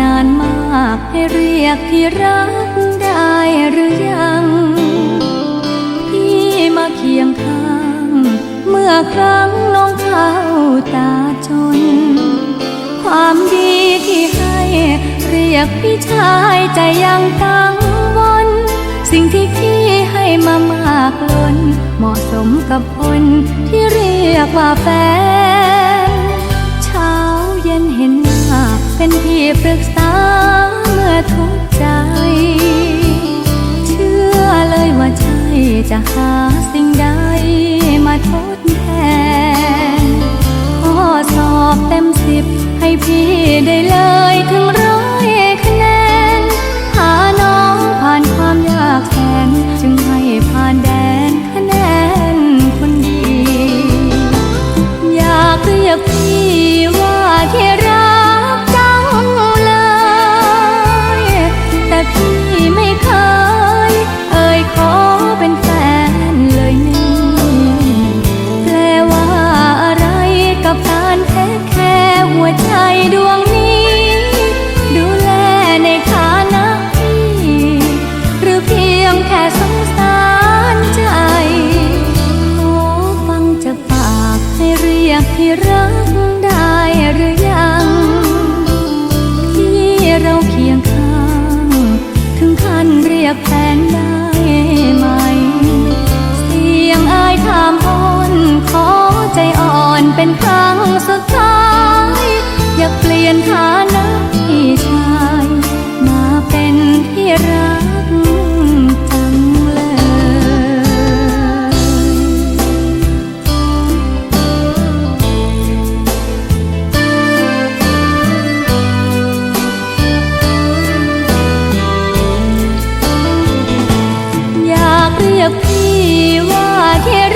นานมากให้เรียกที่รักได้หรือยังพี่มาเคียงข้าง เมื่อครั้งน้องเข้าตาจน ความดีที่ให้เรียกพี่ชายใจยังกังวลสิ่งที่พี่ให้มามากล้น เหมาะสมกับคนที่เรียกว่าแฟน เป็นที่ปรึกษาเมื่อทุกใจ เชื่อเลยว่าใช่จะหาสิ่งใดมาทดแทน ข้อสอบเต็มสิบให้พี่ได้เลย แค่หัวใจดวงนี้ ดูแลในฐานะพี่ หรือเพียงแค่สงสารใจขอฟังจากปากให้เรียกที่รักได้หรือยัง ที่เราเคียงข้าง ถึงขั้นเรียกแฟนได้ไหม เสียงอายถามอ้อนขอใจอ่อนเป็นคร เรียกพี่ว่าที่รั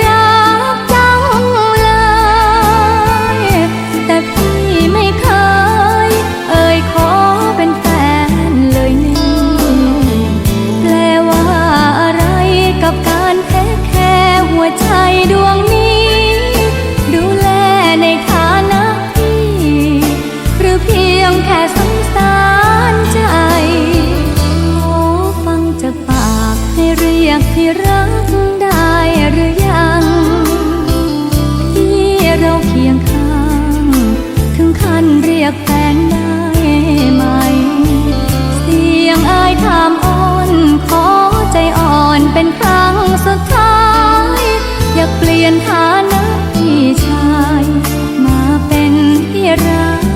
ถามอ่อนขอใจอ่อนเป็นครั้งสุดท้าย อยากเปลี่ยนฐานะพี่ชาย มาเป็นพี่รัก